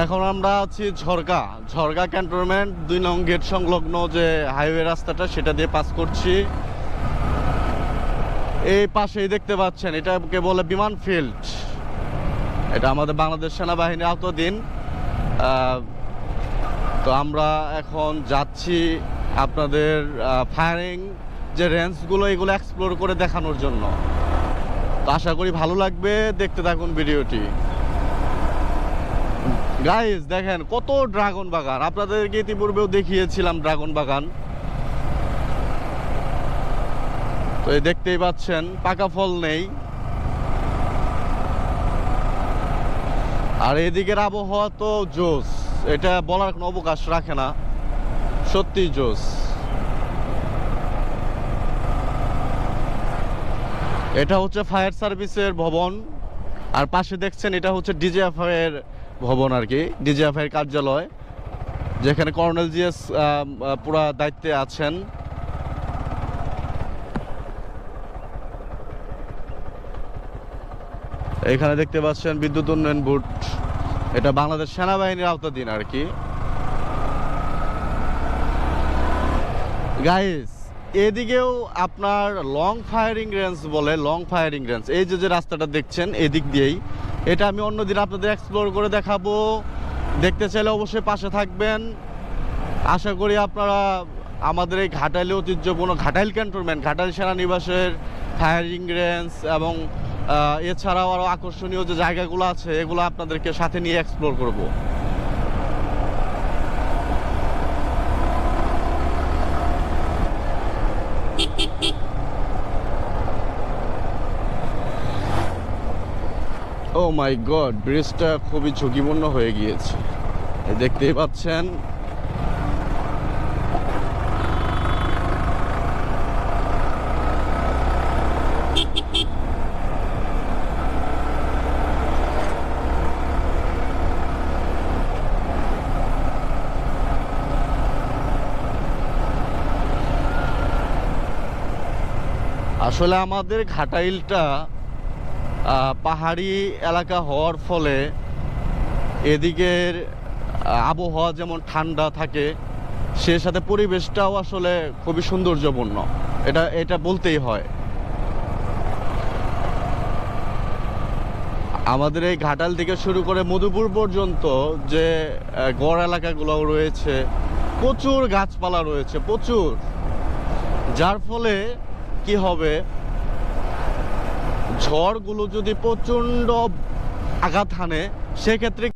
এখন আমরা আছি ঝরকা ঝরকা ক্যান্টনমেন্ট, দুই নং গেট সংলগ্ন যে হাইওয়ে রাস্তাটা, সেটা দিয়ে পাস করছি। এই পাশেই দেখতে পাচ্ছেন এটাকে বলে বিমান ফিল্ড। এটা আমাদের বাংলাদেশ সেনাবাহিনীর আওতাধীন। তো আমরা এখন যাচ্ছি আপনাদের ফায়ারিং যে রেঞ্জগুলো এগুলো এক্সপ্লোর করে দেখানোর জন্য। তো আশা করি ভালো লাগবে, দেখতে থাকুন ভিডিওটি। গাইস দেখেন, কত ড্রাগন বাগান আপনাদেরকে ইতিপূর্বেও দেখিয়েছিলাম ড্রাগন বাগান তো এই দেখতেই পাচ্ছেন, পাকা ফল নেই। আর এদিকের আবহাওয়া তো জোস। এটা বলার কোনো অবকাশ রাখে না। সত্যি জোস। এটা হচ্ছে ফায়ার সার্ভিসের ভবন। আর পাশে দেখছেন, এটা হচ্ছে ডিজিএফ এর ভবন আর কি ডিজিএফ এর কার্যালয়, যেখানে কর্নেল জিএস পুরা দায়িত্বে আছেন। এখানে দেখতে পাচ্ছেন বিদ্যুৎ উন্নয়ন বোর্ড এটা বাংলাদেশ সেনাবাহিনীর আওতাধীন আর কি। গাইস এদিকেও আপনার লং ফায়ারিং রেঞ্জ বলে লং ফায়ারিং রেঞ্জ এই যে যে রাস্তাটা দেখছেন, এদিক দিয়েই এটা আমি অন্যদিন আপনাদের এক্সপ্লোর করে দেখাবো। দেখতে চাইলে অবশ্যই পাশে থাকবেন। আশা করি আপনারা আমাদের এই ঘাটাইলে ঐতিহ্যপূর্ণ ঘাটাইল ক্যান্টনমেন্ট ঘাটাইল সেনানিবাসের ফায়ারিং রেঞ্জ এবং এছাড়াও আরও আকর্ষণীয় যে জায়গাগুলো আছে, এগুলো আপনাদেরকে সাথে নিয়ে এক্সপ্লোর করব। ও মাই গড ব্রিজটা খুবই ঝুঁকিপূর্ণ হয়ে গিয়েছে। দেখতেই পাচ্ছেন। আসলে আমাদের ঘাটাইলটা পাহাড়ি এলাকা হওয়ার ফলে এদিকের আবহাওয়া যেমন ঠান্ডা থাকে সে সাথে পরিবেশটাও আসলে খুবই সৌন্দর্যপূর্ণ। এটা এটা বলতেই হয়। আমাদের এই ঘাটাল থেকে শুরু করে মধুপুর পর্যন্ত যে গড় এলাকাগুলো রয়েছে, প্রচুর গাছপালা রয়েছে, প্রচুর। যার ফলে কি হবে ঝড়গুলো যদি প্রচণ্ড আঘাত হানে সেক্ষেত্রে